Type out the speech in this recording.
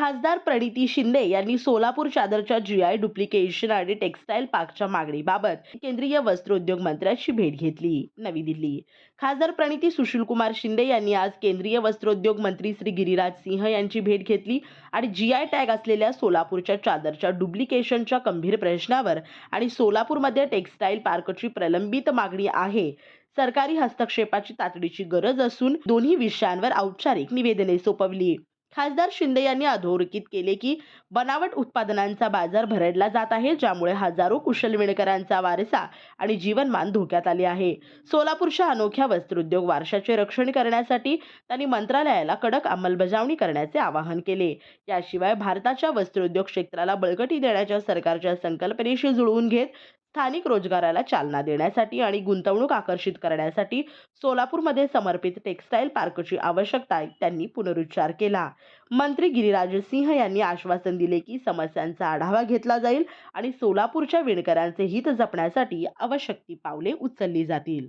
खासदार प्रणिती शिंदे यांनी सोलापूर चादरच्या जीआय डुप्लिकेशन आणि टेक्स्टाईल पार्कच्या मागणीबाबत केंद्रीय वस्त्रोद्योग मंत्र्यांची भेट घेतली. नवी दिल्ली. खासदार प्रणिती सुशीलकुमार शिंदे यांनी आज केंद्रीय वस्त्रोद्योग मंत्री श्री गिरिराज सिंह यांची भेट घेतली आणि जीआय टॅग असलेल्या सोलापूरच्या चादरच्या डुप्लिकेशनच्या गंभीर प्रश्नावर आणि सोलापूरमध्ये टेक्स्टाईल पार्कची प्रलंबित मागणी आहे. सरकारी हस्तक्षेपाची तातडीची गरज असून दोन्ही विषयांवर औपचारिक निवेदने सोपवली. खासदार शिंदे यांनी अधोरेखित केले की बनावट उत्पादनांचा बाजार भरडला जात आहे ज्यामुळे हजारो कुशल विणकरांचा वारसा आणि जीवनमान धोक्यात आले आहे. सोलापूरच्या अनोख्या वस्त्रोद्योग वारशाचे रक्षण करण्यासाठी त्यांनी मंत्रालयाला कडक अंमलबजावणी करण्याचे आवाहन केले. याशिवाय भारताच्या वस्त्रोद्योग क्षेत्राला बळकटी देण्याच्या सरकारच्या संकल्पनेशी जुळवून घेत स्थानिक रोजगाराला चालना देण्यासाठी आणि गुंतवणूक आकर्षित करण्यासाठी सोलापूरमध्ये समर्पित टेक्स्टाईल पार्कची आवश्यकता त्यांनी पुनरुच्चार केला. मंत्री गिरिराज सिंह यांनी आश्वासन दिले की समस्यांचा आढावा घेतला जाईल आणि सोलापूरच्या विणकरांचे हित जपण्यासाठी आवश्यक ती पावले उचलली जातील.